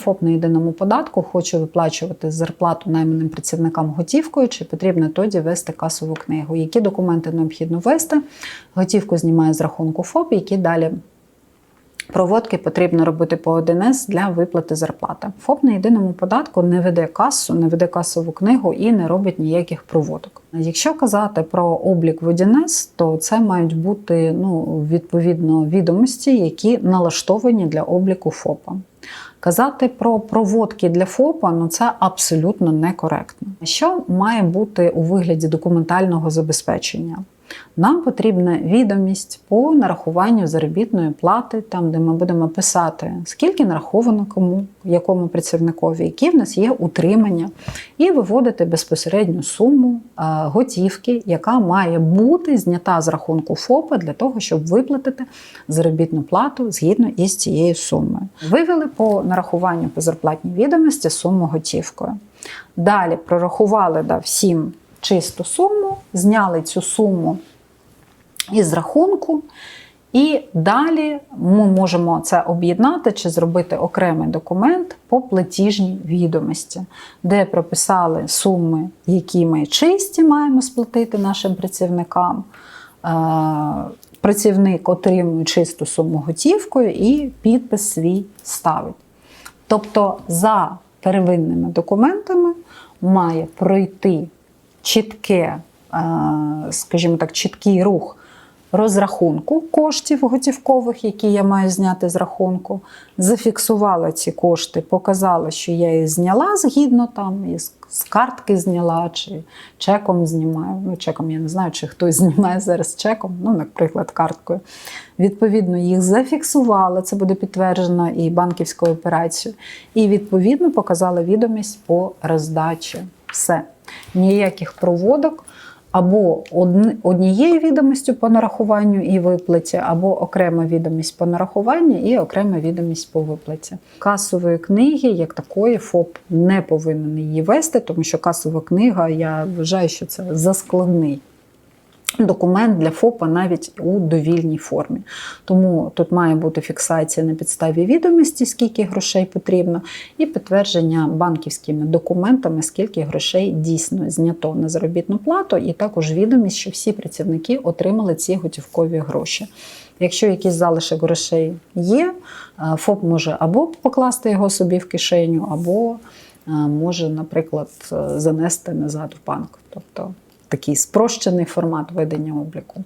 ФОП на єдиному податку хоче виплачувати зарплату найманим працівникам готівкою, чи потрібно тоді вести касову книгу. Які документи необхідно ввести? Готівку знімає з рахунку ФОП, які далі проводки потрібно робити по 1С для виплати зарплати. ФОП на єдиному податку не веде касу, не веде касову книгу і не робить ніяких проводок. Якщо казати про облік в 1С, то це мають бути ну, відповідно відомості, які налаштовані для обліку ФОПа. Казати про проводки для ФОПа ну це абсолютно некоректно. Що має бути у вигляді документального забезпечення? Нам потрібна відомість по нарахуванню заробітної плати, там де ми будемо писати, скільки нараховано кому, якому працівникові, які в нас є утримання, і виводити безпосередню суму готівки, яка має бути знята з рахунку ФОПа для того, щоб виплатити заробітну плату згідно із цією сумою. Вивели по нарахуванню по зарплатній відомості суму готівкою. Далі прорахували да, всім чисту суму, зняли цю суму із рахунку, і далі ми можемо це об'єднати чи зробити окремий документ по платіжній відомості, де прописали суми, які ми чисті маємо сплатити нашим працівникам. Е, Працівник отримує чисту суму готівкою і підпис свій ставить. Тобто, за первинними документами має пройти чітке, е, скажімо так, чіткий рух розрахунку коштів готівкових, які я маю зняти з рахунку. Зафіксувала ці кошти, показала, що я їх зняла згідно там, із з картки зняла, чи чеком знімаю. Ну, чеком я не знаю, чи хтось знімає зараз чеком, ну, наприклад, карткою. Відповідно, їх зафіксувала, це буде підтверджено і банківською операцією. І відповідно показала відомість по роздачі. Все. Ніяких проводок. Або однією відомістю по нарахуванню і виплаті, або окрема відомість по нарахуванню і окрема відомість по виплаті. Касової книги, як такої, ФОП не повинен її вести, тому що касова книга, я вважаю, що це заскладний документ для ФОПа навіть у довільній формі. Тому тут має бути фіксація на підставі відомості, скільки грошей потрібно, і підтвердження банківськими документами, скільки грошей дійсно знято на заробітну плату, і також відомість, що всі працівники отримали ці готівкові гроші. Якщо якийсь залишок грошей є, ФОП може або покласти його собі в кишеню, або може, наприклад, занести назад в банк. Тобто такий спрощений формат ведення обліку.